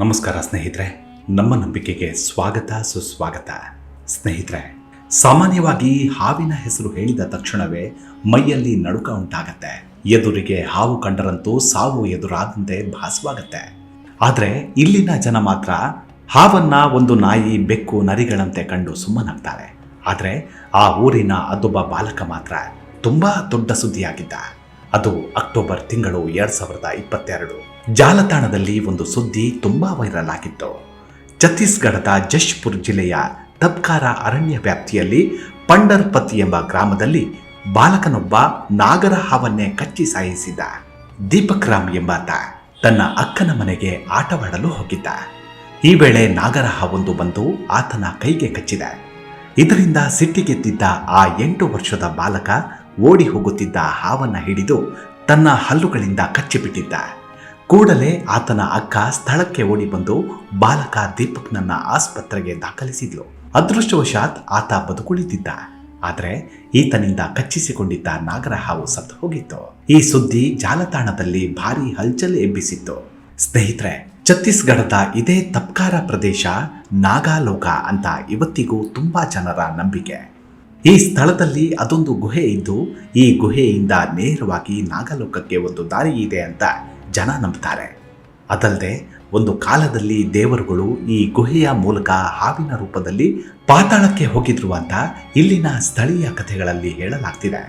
ನಮಸ್ಕಾರ ಸ್ನೇಹಿತರೆ, ನಮ್ಮ ನಂಬಿಕೆಗೆ ಸ್ವಾಗತ, ಸುಸ್ವಾಗತ. ಸ್ನೇಹಿತರೆ, ಸಾಮಾನ್ಯವಾಗಿ ಹಾವಿನ ಹೆಸರು ಹೇಳಿದ ತಕ್ಷಣವೇ ಮೈಯಲ್ಲಿ ನಡುಕ ಉಂಟಾಗತ್ತೆ. ಎದುರಿಗೆ ಹಾವು ಕಂಡರಂತೂ ಸಾವು ಎದುರಾದಂತೆ ಭಾಸವಾಗತ್ತೆ. ಆದರೆ ಇಲ್ಲಿನ ಜನ ಮಾತ್ರ ಹಾವನ್ನ ಒಂದು ನಾಯಿ, ಬೆಕ್ಕು, ನರಿಗಳಂತೆ ಕಂಡು ಸುಮ್ಮನಾಗ್ತಾರೆ. ಆದರೆ ಆ ಊರಿನ ಅದೊಬ್ಬ ಬಾಲಕ ಮಾತ್ರ ತುಂಬಾ ದೊಡ್ಡ ಸುದ್ದಿಯಾಗಿದ್ದ. ಅದು ಅಕ್ಟೋಬರ್ ತಿಂಗಳು ಎರಡು ಸಾವಿರದ ಇಪ್ಪತ್ತೆರಡು. ಜಾಲತಾಣದಲ್ಲಿ ಒಂದು ಸುದ್ದಿ ತುಂಬಾ ವೈರಲ್ ಆಗಿತ್ತು. ಛತ್ತೀಸ್ಗಢದ ಜಶ್ಪುರ್ ಜಿಲ್ಲೆಯ ತಬ್ಕಾರ ಅರಣ್ಯ ವ್ಯಾಪ್ತಿಯಲ್ಲಿ ಪಂಡರ್ಪತಿ ಎಂಬ ಗ್ರಾಮದಲ್ಲಿ ಬಾಲಕನೊಬ್ಬ ನಾಗರ ಹಾವನ್ನೇ ಕಚ್ಚಿ ಸಾಯಿಸಿದ. ದೀಪಕ್ ರಾಮ್ ಎಂಬಾತ ತನ್ನ ಅಕ್ಕನ ಮನೆಗೆ ಆಟವಾಡಲು ಹೋಗಿದ್ದ. ಈ ವೇಳೆ ನಾಗರ ಹಾವೊಂದು ಬಂದು ಆತನ ಕೈಗೆ ಕಚ್ಚಿದೆ. ಇದರಿಂದ ಸಿಟ್ಟಿಗೆದ್ದಿದ್ದ ಆ ಎಂಟು ವರ್ಷದ ಬಾಲಕ ಓಡಿ ಹೋಗುತ್ತಿದ್ದ ಹಾವನ್ನ ಹಿಡಿದು ತನ್ನ ಹಲ್ಲುಗಳಿಂದ ಕಚ್ಚಿಬಿಟ್ಟಿದ್ದ. ಕೂಡಲೇ ಆತನ ಅಕ್ಕ ಸ್ಥಳಕ್ಕೆ ಓಡಿ ಬಂದು ಬಾಲಕ ದೀಪಕ್ನನ್ನ ಆಸ್ಪತ್ರೆಗೆ ದಾಖಲಿಸಿದ್ಲು. ಅದೃಷ್ಟವಶಾತ್ ಆತ ಬದುಕುಳಿದಿದ್ದ. ಆದರೆ ಈತನಿಂದ ಕಚ್ಚಿಸಿಕೊಂಡಿದ್ದ ನಾಗರಹಾವು ಸತ್ತು ಹೋಗಿತ್ತು. ಈ ಸುದ್ದಿ ಜಾಲತಾಣದಲ್ಲಿ ಭಾರಿ ಹಲ್ಚಲ್ ಎಬ್ಬಿಸಿತ್ತು. ಸ್ನೇಹಿತರೆ, ಛತ್ತೀಸ್ಗಢದ ಇದೇ ತಪ್ಕಾರ ಪ್ರದೇಶ ನಾಗಾಲೋಕ ಅಂತ ಇವತ್ತಿಗೂ ತುಂಬಾ ಜನರ ನಂಬಿಕೆ. ಈ ಸ್ಥಳದಲ್ಲಿ ಅದೊಂದು ಗುಹೆ ಇದ್ದು ಈ ಗುಹೆಯಿಂದ ನೇರವಾಗಿ ನಾಗಲೋಕಕ್ಕೆ ಒಂದು ದಾರಿ ಇದೆ ಅಂತ ಜನ ನಂಬ್ತಾರೆ. ಅದಲ್ಲದೆ ಒಂದು ಕಾಲದಲ್ಲಿ ದೇವರುಗಳು ಈ ಗುಹೆಯ ಮೂಲಕ ಹಾವಿನ ರೂಪದಲ್ಲಿ ಪಾತಾಳಕ್ಕೆ ಹೋಗಿದ್ರು ಅಂತ ಇಲ್ಲಿನ ಸ್ಥಳೀಯ ಕಥೆಗಳಲ್ಲಿ ಹೇಳಲಾಗ್ತಿದೆ.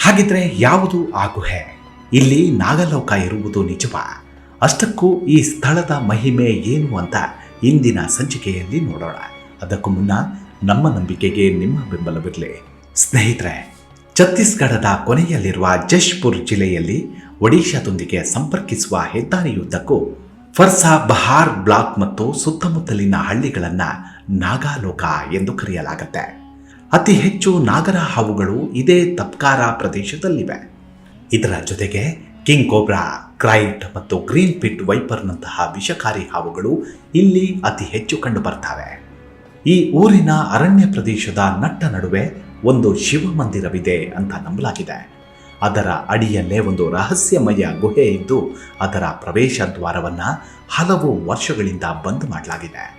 ಹಾಗಿದ್ರೆ ಯಾವುದು ಆ ಗುಹೆ? ಇಲ್ಲಿ ನಾಗಲೋಕ ಇರುವುದು ನಿಜವಾ? ಅಷ್ಟಕ್ಕೂ ಈ ಸ್ಥಳದ ಮಹಿಮೆ ಏನು ಅಂತ ಇಂದಿನ ಸಂಚಿಕೆಯಲ್ಲಿ ನೋಡೋಣ. ಅದಕ್ಕೂ ಮುನ್ನ ನಮ್ಮ ನಂಬಿಕೆಗೆ ನಿಮ್ಮ ಬೆಂಬಲವಿರಲಿ ಸ್ನೇಹಿತರೆ, ಛತ್ತೀಸ್ಗಢದ ಕೊನೆಯಲ್ಲಿರುವ ಜಶ್ಪುರ್ ಜಿಲ್ಲೆಯಲ್ಲಿ ಒಡಿಶಾದೊಂದಿಗೆ ಸಂಪರ್ಕಿಸುವ ಹೆದ್ದಾರಿಯುದ್ದಕ್ಕೂ ಫರ್ಸಾ ಬಹಾರ್ ಬ್ಲಾಕ್ ಮತ್ತು ಸುತ್ತಮುತ್ತಲಿನ ಹಳ್ಳಿಗಳನ್ನು ನಾಗಾಲೋಕ ಎಂದು ಕರೆಯಲಾಗುತ್ತೆ. ಅತಿ ಹೆಚ್ಚು ನಾಗರ ಹಾವುಗಳು ಇದೇ ತಪ್ಕಾರ ಪ್ರದೇಶದಲ್ಲಿವೆ. ಇದರ ಜೊತೆಗೆ ಕಿಂಗ್ ಕೋಬ್ರಾ, ಕ್ರೈಟ್ ಮತ್ತು ಗ್ರೀನ್ ಪಿಟ್ ವೈಪರ್ನಂತಹ ವಿಷಕಾರಿ ಹಾವುಗಳು ಇಲ್ಲಿ ಅತಿ ಹೆಚ್ಚು ಕಂಡು ಬರ್ತವೆ ಈ ಊರಿನ ಅರಣ್ಯ ಪ್ರದೇಶದ ನಟ್ಟ ನಡುವೆ ಒಂದು ಶಿವ ಮಂದಿರವಿದೆ ಅಂತ ನಂಬಲಾಗಿದೆ. ಅದರ ಅಡಿಯಲ್ಲೇ ಒಂದು ರಹಸ್ಯಮಯ ಗುಹೆ ಇದ್ದು ಅದರ ಪ್ರವೇಶ ದ್ವಾರವನ್ನು ಹಲವು ವರ್ಷಗಳಿಂದ ಬಂದ್ ಮಾಡಲಾಗಿದೆ.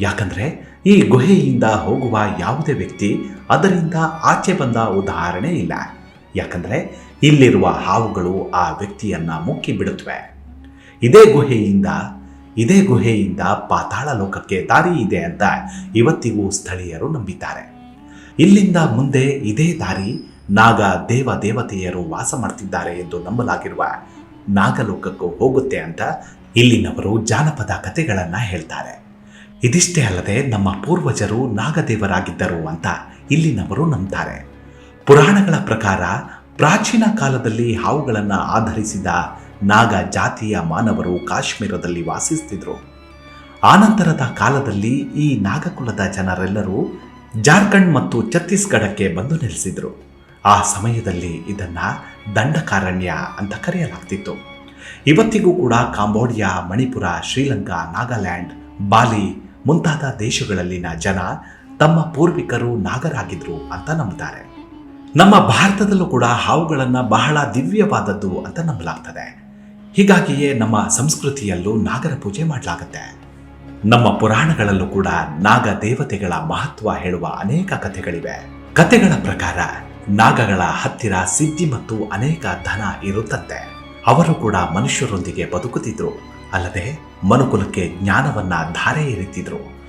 ಯಾಕಂದರೆ ಈ ಗುಹೆಯಿಂದ ಹೋಗುವ ಯಾವುದೇ ವ್ಯಕ್ತಿ ಅದರಿಂದ ಆಚೆ ಬಂದ ಉದಾಹರಣೆ ಇಲ್ಲ. ಯಾಕಂದರೆ ಇಲ್ಲಿರುವ ಹಾವುಗಳು ಆ ವ್ಯಕ್ತಿಯನ್ನು ಮುಕ್ಕಿ ಬಿಡುತ್ತವೆ ಇದೇ ಗುಹೆಯಿಂದ ಇದೇ ಗುಹೆಯಿಂದ ಪಾತಾಳ ಲೋಕಕ್ಕೆ ದಾರಿ ಇದೆ ಅಂತ ಇವತ್ತಿಗೂ ಸ್ಥಳೀಯರು ನಂಬಿದ್ದಾರೆ. ಇಲ್ಲಿಂದ ಮುಂದೆ ಇದೇ ದಾರಿ ನಾಗ ದೇವ ದೇವತೆಯರು ವಾಸ ಮಾಡ್ತಿದ್ದಾರೆ ಎಂದು ನಂಬಲಾಗಿರುವ ನಾಗಲೋಕಕ್ಕೂ ಹೋಗುತ್ತೆ ಅಂತ ಇಲ್ಲಿನವರು ಜಾನಪದ ಕಥೆಗಳನ್ನ ಹೇಳ್ತಾರೆ. ಇದಿಷ್ಟೇ ಅಲ್ಲದೆ ನಮ್ಮ ಪೂರ್ವಜರು ನಾಗದೇವರಾಗಿದ್ದರು ಅಂತ ಇಲ್ಲಿನವರು ನಂಬ್ತಾರೆ. ಪುರಾಣಗಳ ಪ್ರಕಾರ ಪ್ರಾಚೀನ ಕಾಲದಲ್ಲಿ ಹಾವುಗಳನ್ನು ಆಧರಿಸಿದ ನಾಗ ಜಾತಿಯ ಮಾನವರು ಕಾಶ್ಮೀರದಲ್ಲಿ ವಾಸಿಸ್ತಿದ್ರು. ಆನಂತರದ ಕಾಲದಲ್ಲಿ ಈ ನಾಗಕುಲದ ಜನರೆಲ್ಲರೂ ಜಾರ್ಖಂಡ್ ಮತ್ತು ಛತ್ತೀಸ್ಗಢಕ್ಕೆ ಬಂದು ನೆಲೆಸಿದ್ರು. ಆ ಸಮಯದಲ್ಲಿ ಇದನ್ನ ದಂಡಕಾರಣ್ಯ ಅಂತ ಕರೆಯಲಾಗ್ತಿತ್ತು. ಇವತ್ತಿಗೂ ಕೂಡ ಕಾಂಬೋಡಿಯಾ, ಮಣಿಪುರ, ಶ್ರೀಲಂಕಾ, ನಾಗಾಲ್ಯಾಂಡ್, ಬಾಲಿ ಮುಂತಾದ ದೇಶಗಳಲ್ಲಿನ ಜನ ತಮ್ಮ ಪೂರ್ವಿಕರು ನಾಗರಾಗಿದ್ರು ಅಂತ ನಂಬುತ್ತಾರೆ ನಮ್ಮ ಭಾರತದಲ್ಲೂ ಕೂಡ ಹಾವುಗಳನ್ನ ಬಹಳ ದಿವ್ಯವಾದದ್ದು ಅಂತ ನಂಬಲಾಗ್ತದೆ. ಹೀಗಾಗಿಯೇ ನಮ್ಮ ಸಂಸ್ಕೃತಿಯಲ್ಲೂ ನಾಗರ ಪೂಜೆ ಮಾಡಲಾಗುತ್ತೆ. ನಮ್ಮ ಪುರಾಣಗಳಲ್ಲೂ ಕೂಡ ನಾಗ ದೇವತೆಗಳ ಮಹತ್ವ ಹೇಳುವ ಅನೇಕ ಕಥೆಗಳಿವೆ. ಕಥೆಗಳ ಪ್ರಕಾರ ನಾಗಗಳ ಹತ್ತಿರ ಸಿದ್ಧಿ ಮತ್ತು ಅನೇಕ ಧನ ಇರುತ್ತಂತೆ. ಅವರು ಕೂಡ ಮನುಷ್ಯರೊಂದಿಗೆ ಬದುಕುತ್ತಿದ್ರು. ಅಲ್ಲದೆ ಮನುಕುಲಕ್ಕೆ ಜ್ಞಾನವನ್ನ ಧಾರೆ ಎರಿತಿದ್ರು.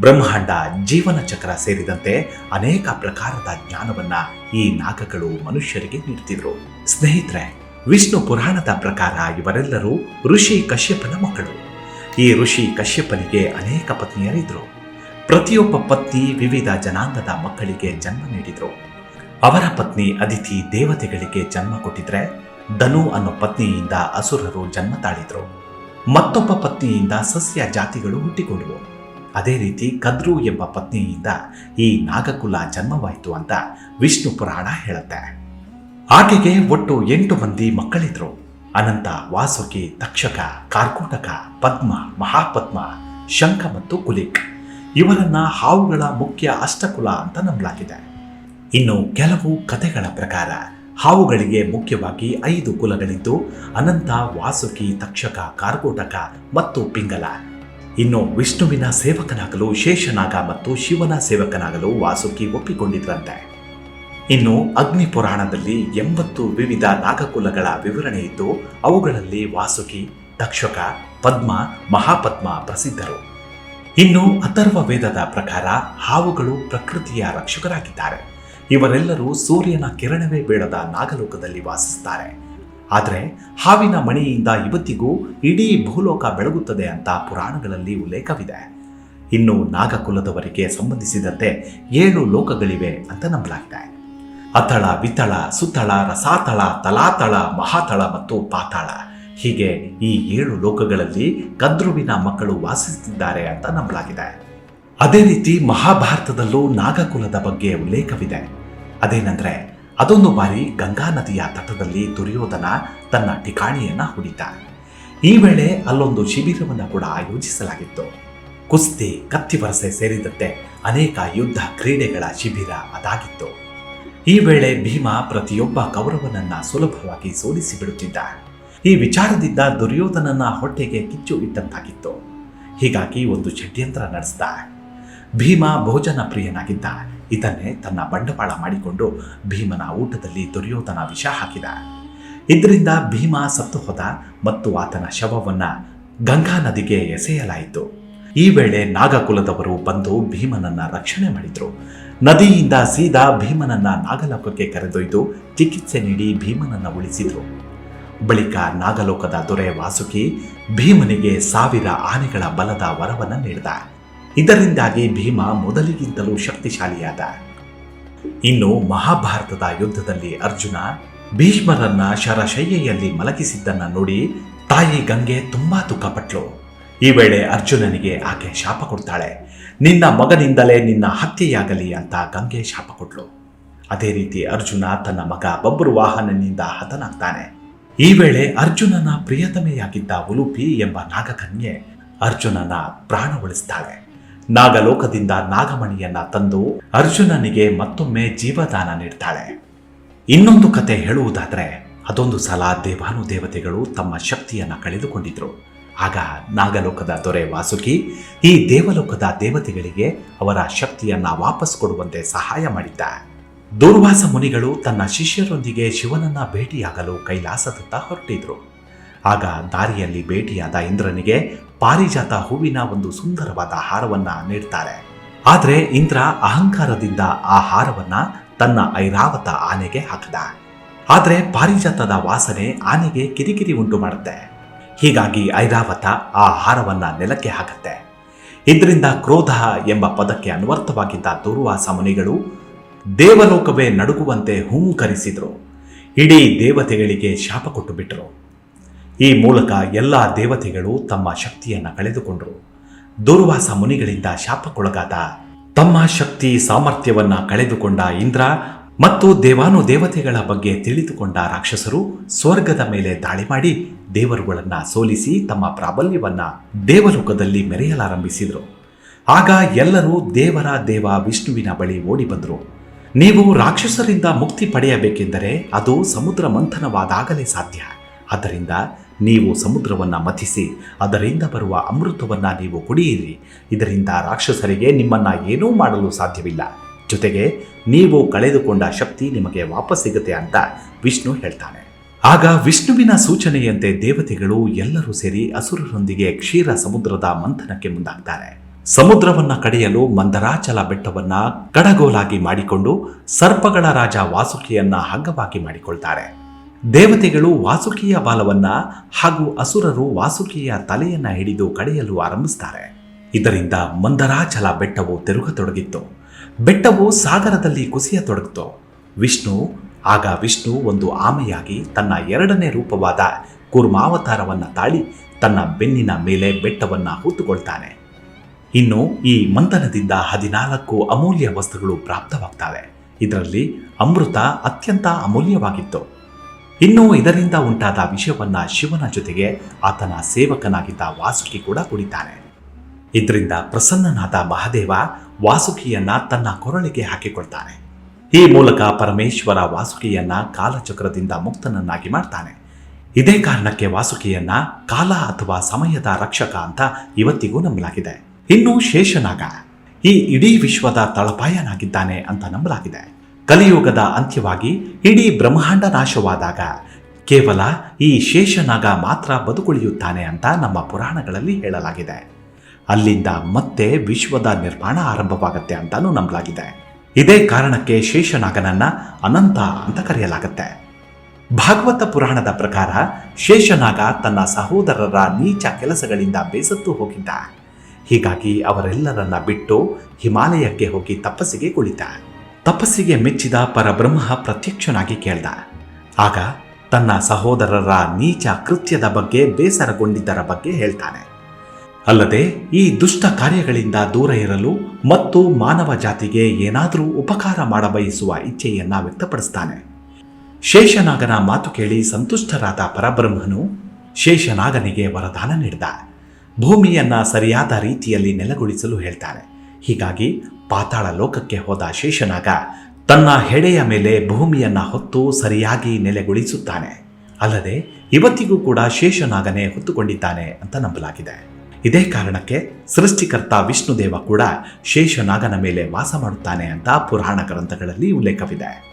ಬ್ರಹ್ಮಾಂಡ ಜೀವನ ಚಕ್ರ ಸೇರಿದಂತೆ ಅನೇಕ ಪ್ರಕಾರದ ಜ್ಞಾನವನ್ನ ಈ ನಾಗಗಳು ಮನುಷ್ಯರಿಗೆ ನೀಡ್ತಿದ್ರು. ಸ್ನೇಹಿತರೆ, ವಿಷ್ಣು ಪುರಾಣದ ಪ್ರಕಾರ ಇವರೆಲ್ಲರೂ ಋಷಿ ಕಶ್ಯಪನ ಮಕ್ಕಳು. ಈ ಋಷಿ ಕಶ್ಯಪನಿಗೆ ಅನೇಕ ಪತ್ನಿಯರಿದ್ರು. ಪ್ರತಿಯೊಬ್ಬ ಪತ್ನಿ ವಿವಿಧ ಜನಾಂಗದ ಮಕ್ಕಳಿಗೆ ಜನ್ಮ ನೀಡಿದ್ರು. ಅವರ ಪತ್ನಿ ಅದಿತಿ ದೇವತೆಗಳಿಗೆ ಜನ್ಮ ಕೊಟ್ಟಿದ್ರೆ ಧನು ಅನ್ನೋ ಪತ್ನಿಯಿಂದ ಅಸುರರು ಜನ್ಮ ತಾಳಿದ್ರು. ಮತ್ತೊಬ್ಬ ಪತ್ನಿಯಿಂದ ಸಸ್ಯ ಜಾತಿಗಳು ಹುಟ್ಟಿಕೊಂಡವು. ಅದೇ ರೀತಿ ಕದ್ರು ಎಂಬ ಪತ್ನಿಯಿಂದ ಈ ನಾಗಕುಲ ಜನ್ಮವಾಯಿತು ಅಂತ ವಿಷ್ಣು ಪುರಾಣ ಹೇಳುತ್ತೆ. ಆಕೆಗೆ ಒಟ್ಟು ಎಂಟು ಮಂದಿ ಮಕ್ಕಳಿದ್ರು. ಅನಂತ, ವಾಸುಕಿ, ತಕ್ಷಕ, ಕಾರ್ಕೋಟಕ, ಪದ್ಮ, ಮಹಾಪದ್ಮ, ಶಂಖ ಮತ್ತು ಕುಲಿಕ್. ಇವರನ್ನ ಹಾವುಗಳ ಮುಖ್ಯ ಅಷ್ಟಕುಲ ಅಂತ ನಂಬಲಾಗಿದೆ. ಇನ್ನು ಕೆಲವು ಕಥೆಗಳ ಪ್ರಕಾರ, ಹಾವುಗಳಿಗೆ ಮುಖ್ಯವಾಗಿ ಐದು ಕುಲಗಳಿದ್ದು, ಅನಂತ, ವಾಸುಕಿ, ತಕ್ಷಕ, ಕಾರ್ಕೋಟಕ ಮತ್ತು ಪಿಂಗಲ. ಇನ್ನು ವಿಷ್ಣುವಿನ ಸೇವಕನಾಗಲು ಶೇಷನಾಗ ಮತ್ತು ಶಿವನ ಸೇವಕನಾಗಲು ವಾಸುಕಿ ಒಪ್ಪಿಕೊಂಡಿದ್ರಂತೆ. ಇನ್ನು ಅಗ್ನಿ ಪುರಾಣದಲ್ಲಿ ಎಂಬತ್ತು ವಿವಿಧ ನಾಗಕುಲಗಳ ವಿವರಣೆ ಇದ್ದು, ಅವುಗಳಲ್ಲಿ ವಾಸುಕಿ, ತಕ್ಷಕ, ಪದ್ಮ, ಮಹಾಪದ್ಮ ಪ್ರಸಿದ್ಧರು. ಇನ್ನು ಅಥರ್ವ ವೇದದ ಪ್ರಕಾರ, ಹಾವುಗಳು ಪ್ರಕೃತಿಯ ರಕ್ಷಕರಾಗಿದ್ದಾರೆ. ಇವರೆಲ್ಲರೂ ಸೂರ್ಯನ ಕಿರಣವೇ ಬೇಡದ ನಾಗಲೋಕದಲ್ಲಿ ವಾಸಿಸುತ್ತಾರೆ. ಆದರೆ ಹಾವಿನ ಮಣಿಯಿಂದ ಇವತ್ತಿಗೂ ಇಡೀ ಭೂಲೋಕ ಬೆಳಗುತ್ತದೆ ಅಂತ ಪುರಾಣಗಳಲ್ಲಿ ಉಲ್ಲೇಖವಿದೆ. ಇನ್ನು ನಾಗಕುಲದವರಿಗೆ ಸಂಬಂಧಿಸಿದಂತೆ ಏಳು ಲೋಕಗಳಿವೆ ಅಂತ ನಂಬಲಾಗಿದೆ. ಅಥಳ ವಿತಳ ಸುತ್ತಳ ರಸಾತಳ, ತಲಾತಳ, ಮಹಾತಳ ಮತ್ತು ಪಾತಾಳ. ಹೀಗೆ ಈ ಏಳು ಲೋಕಗಳಲ್ಲಿ ಕದ್ರುವಿನ ಮಕ್ಕಳು ವಾಸಿಸುತ್ತಿದ್ದಾರೆ ಅಂತ ನಂಬಲಾಗಿದೆ. ಅದೇ ರೀತಿ ಮಹಾಭಾರತದಲ್ಲೂ ನಾಗಕುಲದ ಬಗ್ಗೆ ಉಲ್ಲೇಖವಿದೆ. ಅದೇನೆಂದ್ರೆ, ಅದೊಂದು ಬಾರಿ ಗಂಗಾ ನದಿಯ ತಟದಲ್ಲಿ ದುರ್ಯೋಧನ ತನ್ನ ಠಿಕಾಣಿಯನ್ನ ಹೂಡಿದ ಈ ವೇಳೆ ಅಲ್ಲೊಂದು ಶಿಬಿರವನ್ನು ಕೂಡ ಆಯೋಜಿಸಲಾಗಿತ್ತು. ಕುಸ್ತಿ ಕತ್ತಿವರಸೆ ಸೇರಿದಂತೆ ಅನೇಕ ಯುದ್ಧ ಕ್ರೀಡೆಗಳ ಶಿಬಿರ ಅದಾಗಿತ್ತು. ಈ ವೇಳೆ ಭೀಮ ಪ್ರತಿಯೊಬ್ಬ ಕೌರವನನ್ನ ಸುಲಭವಾಗಿ ಸೋಲಿಸಿ ಬಿಡುತ್ತಿದ್ದ ಈ ವಿಚಾರದಿಂದ ದುರ್ಯೋಧನನ ಹೊಟ್ಟೆಗೆ ಕಿಚ್ಚು ಇಟ್ಟಂತಾಗಿತ್ತು. ಹೀಗಾಗಿ ಒಂದು ಷಡ್ಯಂತ್ರ ನಡೆಸಿದ. ಭೀಮ ಭೋಜನ ಪ್ರಿಯನಾಗಿದ್ದ. ಇದನ್ನೇ ತನ್ನ ಬಂಡವಾಳ ಮಾಡಿಕೊಂಡು ಭೀಮನ ಊಟದಲ್ಲಿ ದುರ್ಯೋಧನ ವಿಷ ಹಾಕಿದ. ಇದರಿಂದ ಭೀಮ ಸತ್ತು ಹೋದ ಮತ್ತು ಆತನ ಶವವನ್ನ ಗಂಗಾ ನದಿಗೆ ಎಸೆಯಲಾಯಿತು. ಈ ವೇಳೆ ನಾಗಕುಲದವರು ಬಂದು ಭೀಮನನ್ನ ರಕ್ಷಣೆ ಮಾಡಿದ್ರು. ನದಿಯಿಂದ ಸೀದಾ ಭೀಮನನ್ನ ನಾಗಲೋಕಕ್ಕೆ ಕರೆದೊಯ್ದು ಚಿಕಿತ್ಸೆ ನೀಡಿ ಭೀಮನನ್ನ ಉಳಿಸಿದ್ರು. ಬಳಿಕ ನಾಗಲೋಕದ ದೊರೆ ವಾಸುಕಿ ಭೀಮನಿಗೆ ಸಾವಿರ ಆನೆಗಳ ಬಲದ ವರವನ್ನ ನೀಡಿದ. ಇದರಿಂದಾಗಿ ಭೀಮ ಮೊದಲಿಗಿಂತಲೂ ಶಕ್ತಿಶಾಲಿಯಾದ. ಇನ್ನು ಮಹಾಭಾರತದ ಯುದ್ಧದಲ್ಲಿ ಅರ್ಜುನ ಭೀಷ್ಮರನ್ನ ಶರಶಯ್ಯೆಯಲ್ಲಿ ಮಲಗಿಸಿದ್ದನ್ನ ನೋಡಿ ತಾಯಿ ಗಂಗೆ ತುಂಬಾ ದುಃಖಪಟ್ಲು. ಈ ವೇಳೆ ಅರ್ಜುನನಿಗೆ ಆಕೆ ಶಾಪ ಕೊಡ್ತಾಳೆ. ನಿನ್ನ ಮಗನಿಂದಲೇ ನಿನ್ನ ಹತ್ಯೆಯಾಗಲಿ ಅಂತ ಗಂಗೆ ಶಾಪ ಕೊಟ್ಲು. ಅದೇ ರೀತಿ ಅರ್ಜುನ ತನ್ನ ಮಗ ಬಬ್ರು ವಾಹನನಿಂದ ಹತನಾಗ್ತಾನೆ. ಈ ವೇಳೆ ಅರ್ಜುನನ ಪ್ರಿಯತಮೆಯಾಗಿದ್ದ ಉಲುಪಿ ಎಂಬ ನಾಗಕನ್ಯೆ ಅರ್ಜುನನ ಪ್ರಾಣ ಉಳಿಸ್ತಾಳೆ. ನಾಗಲೋಕದಿಂದ ನಾಗಮಣಿಯನ್ನ ತಂದು ಅರ್ಜುನನಿಗೆ ಮತ್ತೊಮ್ಮೆ ಜೀವದಾನ ನೀಡ್ತಾಳೆ. ಇನ್ನೊಂದು ಕತೆ ಹೇಳುವುದಾದ್ರೆ, ಅದೊಂದು ಸಲ ದೇವಾನು ದೇವತೆಗಳು ತಮ್ಮ ಶಕ್ತಿಯನ್ನ ಕಳೆದುಕೊಂಡಿದ್ರು. ಆಗ ನಾಗಲೋಕದ ದೊರೆ ವಾಸುಕಿ ಈ ದೇವಲೋಕದ ದೇವತೆಗಳಿಗೆ ಅವರ ಶಕ್ತಿಯನ್ನ ವಾಪಸ್ ಕೊಡುವಂತೆ ಸಹಾಯ ಮಾಡಿದ್ದ. ದುರ್ವಾಸ ಮುನಿಗಳು ತನ್ನ ಶಿಷ್ಯರೊಂದಿಗೆ ಶಿವನನ್ನ ಭೇಟಿಯಾಗಲು ಕೈಲಾಸದತ್ತ ಹೊರಟಿದ್ರು. ಆಗ ದಾರಿಯಲ್ಲಿ ಭೇಟಿಯಾದ ಇಂದ್ರನಿಗೆ ಪಾರಿಜಾತ ಹೂವಿನ ಒಂದು ಸುಂದರವಾದ ಹಾರವನ್ನ ನೀಡ್ತಾರೆ. ಆದರೆ ಇಂದ್ರ ಅಹಂಕಾರದಿಂದ ಆ ಹಾರವನ್ನ ತನ್ನ ಐರಾವತ ಆನೆಗೆ ಹಾಕದ. ಆದರೆ ಪಾರಿಜಾತದ ವಾಸನೆ ಆನೆಗೆ ಕಿರಿಕಿರಿ ಉಂಟು ಮಾಡುತ್ತೆ. ಹೀಗಾಗಿ ಐರಾವತ ಆ ಹಾರವನ್ನ ನೆಲಕ್ಕೆ ಹಾಕುತ್ತೆ. ಇದರಿಂದ ಕ್ರೋಧ ಎಂಬ ಪದಕ್ಕೆ ಅನ್ವರ್ಥವಾಗಿದ್ದ ದುರ್ವಾಸ ಮುನಿಗಳು ದೇವಲೋಕವೇ ನಡುಗುವಂತೆ ಹೂಂಕರಿಸಿದ್ರು. ಇಡೀ ದೇವತೆಗಳಿಗೆ ಶಾಪ ಕೊಟ್ಟು ಬಿಟ್ಟರು ಈ ಮೂಲಕ ಎಲ್ಲ ದೇವತೆಗಳು ತಮ್ಮ ಶಕ್ತಿಯನ್ನ ಕಳೆದುಕೊಂಡರು. ದುರ್ವಾಸ ಮುನಿಗಳಿಂದ ಶಾಪಕ್ಕೊಳಗಾದ ತಮ್ಮ ಶಕ್ತಿ ಸಾಮರ್ಥ್ಯವನ್ನ ಕಳೆದುಕೊಂಡ ಇಂದ್ರ ಮತ್ತು ದೇವಾನು ದೇವತೆಗಳ ಬಗ್ಗೆ ತಿಳಿದುಕೊಂಡ ರಾಕ್ಷಸರು ಸ್ವರ್ಗದ ಮೇಲೆ ದಾಳಿ ಮಾಡಿ ದೇವರುಗಳನ್ನು ಸೋಲಿಸಿ ತಮ್ಮ ಪ್ರಾಬಲ್ಯವನ್ನ ದೇವಲೋಕದಲ್ಲಿ ಮೆರೆಯಲಾರಂಭಿಸಿದರು. ಆಗ ಎಲ್ಲರೂ ದೇವರ ದೇವ ವಿಷ್ಣುವಿನ ಬಳಿ ಓಡಿ ಬಂದರು. ನೀವು ರಾಕ್ಷಸರಿಂದ ಮುಕ್ತಿ ಪಡೆಯಬೇಕೆಂದರೆ ಅದು ಸಮುದ್ರ ಮಂಥನವಾದಾಗಲೇ ಸಾಧ್ಯ. ಆದ್ದರಿಂದ ನೀವು ಸಮುದ್ರವನ್ನು ಮಥಿಸಿ, ಅದರಿಂದ ಬರುವ ಅಮೃತವನ್ನು ನೀವು ಕುಡಿಯಿರಿ. ಇದರಿಂದ ರಾಕ್ಷಸರಿಗೆ ನಿಮ್ಮನ್ನ ಏನೂ ಮಾಡಲು ಸಾಧ್ಯವಿಲ್ಲ. ಜೊತೆಗೆ ನೀವು ಕಳೆದುಕೊಂಡ ಶಕ್ತಿ ನಿಮಗೆ ವಾಪಸ್ ಸಿಗುತ್ತೆ ಅಂತ ವಿಷ್ಣು ಹೇಳ್ತಾನೆ. ಆಗ ವಿಷ್ಣುವಿನ ಸೂಚನೆಯಂತೆ ದೇವತೆಗಳು ಎಲ್ಲರೂ ಸೇರಿ ಅಸುರರೊಂದಿಗೆ ಕ್ಷೀರ ಸಮುದ್ರದ ಮಂಥನಕ್ಕೆ ಮುಂದಾಗ್ತಾರೆ. ಸಮುದ್ರವನ್ನ ಕಡೆಯಲು ಮಂದರಾಚಲ ಬೆಟ್ಟವನ್ನ ಕಡಗೋಲಾಗಿ ಮಾಡಿಕೊಂಡು ಸರ್ಪಗಳ ರಾಜ ವಾಸುಕಿಯನ್ನ ಹಗ್ಗವಾಗಿ ಮಾಡಿಕೊಳ್ತಾರೆ. ದೇವತೆಗಳು ವಾಸುಕಿಯ ಬಾಲವನ್ನ ಹಾಗೂ ಅಸುರರು ವಾಸುಕಿಯ ತಲೆಯನ್ನ ಹಿಡಿದು ಕಡೆಯಲು ಆರಂಭಿಸ್ತಾರೆ. ಇದರಿಂದ ಮಂದರಾಚಲ ಬೆಟ್ಟವು ತಿರುಗತೊಡಗಿತ್ತು. ಬೆಟ್ಟವು ಸಾಗರದಲ್ಲಿ ಕುಸಿಯತೊಡಗಿತು. ವಿಷ್ಣು, ಆಗ ವಿಷ್ಣು ಒಂದು ಆಮೆಯಾಗಿ ತನ್ನ ಎರಡನೇ ರೂಪವಾದ ಕೂರ್ಮಾವತಾರವನ್ನು ತಾಳಿ ತನ್ನ ಬೆನ್ನಿನ ಮೇಲೆ ಬೆಟ್ಟವನ್ನ ಹೂತುಕೊಳ್ತಾನೆ. ಇನ್ನು ಈ ಮಂಥನದಿಂದ ಹದಿನಾಲ್ಕು ಅಮೂಲ್ಯ ವಸ್ತುಗಳು ಪ್ರಾಪ್ತವಾಗ್ತವೆ. ಇದರಲ್ಲಿ ಅಮೃತ ಅತ್ಯಂತ ಅಮೂಲ್ಯವಾಗಿತ್ತು. ಇನ್ನು ಇದರಿಂದ ಉಂಟಾದ ವಿಷಯವನ್ನ ಶಿವನ ಜೊತೆಗೆ ಆತನ ಸೇವಕನಾಗಿದ್ದ ವಾಸುಕಿ ಕೂಡ ಕುಡಿತಾನೆ. ಇದರಿಂದ ಪ್ರಸನ್ನನಾದ ಮಹಾದೇವ ವಾಸುಕಿಯನ್ನ ತನ್ನ ಕೊರಳಿಗೆ ಹಾಕಿಕೊಳ್ತಾನೆ. ಈ ಮೂಲಕ ಪರಮೇಶ್ವರ ವಾಸುಕಿಯನ್ನ ಕಾಲಚಕ್ರದಿಂದ ಮುಕ್ತನನ್ನಾಗಿ ಮಾಡ್ತಾನೆ. ಇದೇ ಕಾರಣಕ್ಕೆ ವಾಸುಕಿಯನ್ನ ಕಾಲ ಅಥವಾ ಸಮಯದ ರಕ್ಷಕ ಅಂತ ಇವತ್ತಿಗೂ ನಂಬಲಾಗಿದೆ. ಇನ್ನು ಶೇಷನಾಗ. ಈ ಇಡೀ ವಿಶ್ವದ ತಳಪಾಯನಾಗಿದ್ದಾನೆ ಅಂತ ನಂಬಲಾಗಿದೆ. ಕಲಿಯುಗದ ಅಂತ್ಯವಾಗಿ ಇಡೀ ಬ್ರಹ್ಮಾಂಡ ನಾಶವಾದಾಗ ಕೇವಲ ಈ ಶೇಷನಾಗ ಮಾತ್ರ ಬದುಕುಳಿಯುತ್ತಾನೆ ಅಂತ ನಮ್ಮ ಪುರಾಣಗಳಲ್ಲಿ ಹೇಳಲಾಗಿದೆ. ಅಲ್ಲಿಂದ ಮತ್ತೆ ವಿಶ್ವದ ನಿರ್ಮಾಣ ಆರಂಭವಾಗುತ್ತೆ ಅಂತಾನೂ ನಂಬಲಾಗಿದೆ. ಇದೇ ಕಾರಣಕ್ಕೆ ಶೇಷನಾಗನನ್ನ ಅನಂತ ಅಂತ ಕರೆಯಲಾಗುತ್ತೆ. ಭಾಗವತ ಪುರಾಣದ ಪ್ರಕಾರ ಶೇಷನಾಗ ತನ್ನ ಸಹೋದರರ ನೀಚ ಕೆಲಸಗಳಿಂದ ಬೇಸತ್ತು ಹೋಗಿದ್ದ. ಹೀಗಾಗಿ ಅವರೆಲ್ಲರನ್ನ ಬಿಟ್ಟು ಹಿಮಾಲಯಕ್ಕೆ ಹೋಗಿ ತಪಸ್ಸಿಗೆ ಕುಳಿತ. ತಪಸ್ಸಿಗೆ ಮೆಚ್ಚಿದ ಪರಬ್ರಹ್ಮ ಪ್ರತ್ಯಕ್ಷನಾಗಿ ಕೇಳ್ದ. ಆಗ ತನ್ನ ಸಹೋದರರ ನೀಚ ಕೃತ್ಯದ ಬಗ್ಗೆ ಬೇಸರಗೊಂಡಿದ್ದರ ಬಗ್ಗೆ ಹೇಳ್ತಾನೆ. ಅಲ್ಲದೆ ಈ ದುಷ್ಟ ಕಾರ್ಯಗಳಿಂದ ದೂರ ಇರಲು ಮತ್ತು ಮಾನವ ಜಾತಿಗೆ ಏನಾದರೂ ಉಪಕಾರ ಮಾಡಬಯಸುವ ಇಚ್ಛೆಯನ್ನ ವ್ಯಕ್ತಪಡಿಸ್ತಾನೆ. ಶೇಷನಾಗನ ಮಾತು ಕೇಳಿ ಸಂತುಷ್ಟರಾದ ಪರಬ್ರಹ್ಮನು ಶೇಷನಾಗನಿಗೆ ವರದಾನ ನೀಡಿದ. ಭೂಮಿಯನ್ನ ಸರಿಯಾದ ರೀತಿಯಲ್ಲಿ ನೆಲೆಗೊಳಿಸಲು ಹೇಳ್ತಾನೆ. ಹೀಗಾಗಿ ಪಾತಾಳ ಲೋಕಕ್ಕೆ ಹೋದ ಶೇಷನಾಗ ತನ್ನ ಹೆಡೆಯ ಮೇಲೆ ಭೂಮಿಯನ್ನು ಹೊತ್ತು ಸರಿಯಾಗಿ ನೆಲೆಗೊಳಿಸುತ್ತಾನೆ. ಅಲ್ಲದೆ ಇವತ್ತಿಗೂ ಕೂಡ ಶೇಷನಾಗನೇ ಹೊತ್ತುಕೊಂಡಿದ್ದಾನೆ ಅಂತ ನಂಬಲಾಗಿದೆ. ಇದೇ ಕಾರಣಕ್ಕೆ ಸೃಷ್ಟಿಕರ್ತ ವಿಷ್ಣುದೇವ ಕೂಡ ಶೇಷನಾಗನ ಮೇಲೆ ವಾಸ ಮಾಡುತ್ತಾನೆ ಅಂತ ಪುರಾಣ ಗ್ರಂಥಗಳಲ್ಲಿ ಉಲ್ಲೇಖವಿದೆ.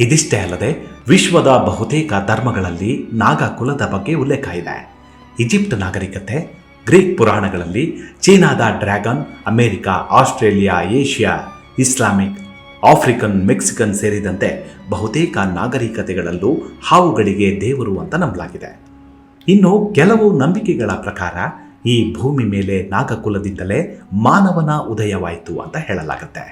ಇದಿಷ್ಟೇ ಅಲ್ಲದೆ ವಿಶ್ವದ ಬಹುತೇಕ ಧರ್ಮಗಳಲ್ಲಿ ನಾಗ ಕುಲದ ಬಗ್ಗೆ ಉಲ್ಲೇಖ ಇದೆ. ಈಜಿಪ್ಟ್ ನಾಗರಿಕತೆ ಗ್ರೀಕ್ ಪುರಾಣಗಳಲ್ಲಿ ಚೀನಾದ dragon, America, Australia, Asia, Islamic, African, Mexican ಸೇರಿದಂತೆ ಬಹುತೇಕ ನಾಗರಿಕತೆಗಳಲ್ಲೂ ಹಾವುಗಳಿಗೆ ದೇವರು ಅಂತ ನಂಬಲಾಗಿದೆ. ಇನ್ನು ಕೆಲವು ನಂಬಿಕೆಗಳ ಪ್ರಕಾರ ಈ ಭೂಮಿ ಮೇಲೆ ನಾಗಕುಲದಿಂದಲೇ ಮಾನವನ ಉದಯವಾಯಿತು ಅಂತ ಹೇಳಲಾಗುತ್ತೆ.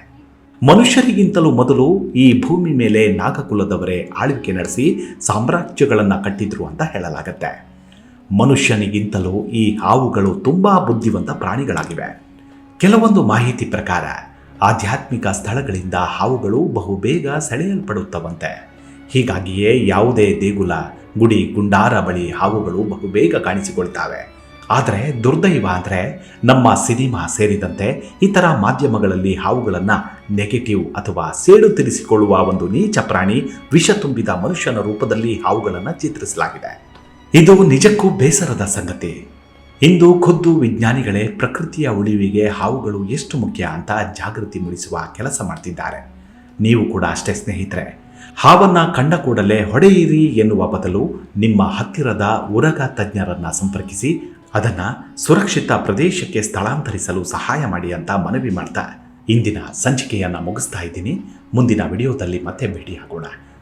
ಮನುಷ್ಯರಿಗಿಂತಲೂ ಮೊದಲು ಈ ಭೂಮಿ ಮೇಲೆ ನಾಗಕುಲದವರೇ ಆಳ್ವಿಕೆ ನಡೆಸಿ ಸಾಮ್ರಾಜ್ಯಗಳನ್ನು ಕಟ್ಟಿದ್ರು ಅಂತ ಹೇಳಲಾಗುತ್ತೆ. ಮನುಷ್ಯನಿಗಿಂತಲೂ ಈ ಹಾವುಗಳು ತುಂಬ ಬುದ್ಧಿವಂತ ಪ್ರಾಣಿಗಳಾಗಿವೆ. ಕೆಲವೊಂದು ಮಾಹಿತಿ ಪ್ರಕಾರ, ಆಧ್ಯಾತ್ಮಿಕ ಸ್ಥಳಗಳಿಂದ ಹಾವುಗಳು ಬಹುಬೇಗ ಸೆಳೆಯಲ್ಪಡುತ್ತವಂತೆ. ಹೀಗಾಗಿಯೇ ಯಾವುದೇ ದೇಗುಲ, ಗುಡಿ, ಗುಂಡಾರ ಬಳಿ ಹಾವುಗಳು ಬಹುಬೇಗ ಕಾಣಿಸಿಕೊಳ್ತಾವೆ. ಆದರೆ ದುರ್ದೈವ ಅಂದರೆ ನಮ್ಮ ಸಿನಿಮಾ ಸೇರಿದಂತೆ ಇತರ ಮಾಧ್ಯಮಗಳಲ್ಲಿ ಹಾವುಗಳನ್ನು ನೆಗೆಟಿವ್ ಅಥವಾ ಸೇಡು ತಿರಿಸಿಕೊಳ್ಳುವ ಒಂದು ನೀಚ ಪ್ರಾಣಿ ವಿಷ ತುಂಬಿದ ಮನುಷ್ಯನ ರೂಪದಲ್ಲಿ ಹಾವುಗಳನ್ನು ಚಿತ್ರಿಸಲಾಗಿದೆ. ಇದು ನಿಜಕ್ಕೂ ಬೇಸರದ ಸಂಗತಿ. ಇಂದು ಖುದ್ದು ವಿಜ್ಞಾನಿಗಳೇ ಪ್ರಕೃತಿಯ ಉಳಿವಿಗೆ ಹಾವುಗಳು ಎಷ್ಟು ಮುಖ್ಯ ಅಂತ ಜಾಗೃತಿ ಮೂಡಿಸುವ ಕೆಲಸ ಮಾಡ್ತಿದ್ದಾರೆ. ನೀವು ಕೂಡ ಅಷ್ಟೇ ಸ್ನೇಹಿತರೆ, ಹಾವನ್ನ ಕಂಡ ಕೂಡಲೇ ಹೊಡೆಯಿರಿ ಎನ್ನುವ ಬದಲು ನಿಮ್ಮ ಹತ್ತಿರದ ಉರಗ ತಜ್ಞರನ್ನ ಸಂಪರ್ಕಿಸಿ, ಅದನ್ನ ಸುರಕ್ಷಿತ ಪ್ರದೇಶಕ್ಕೆ ಸ್ಥಳಾಂತರಿಸಲು ಸಹಾಯ ಮಾಡಿ ಅಂತ ಮನವಿ ಮಾಡ್ತಾ ಇಂದಿನ ಸಂಚಿಕೆಯನ್ನ ಮುಗಿಸ್ತಾ ಇದ್ದೀನಿ. ಮುಂದಿನ ವಿಡಿಯೋದಲ್ಲಿ ಮತ್ತೆ ಭೇಟಿಯಾಗೋಣ.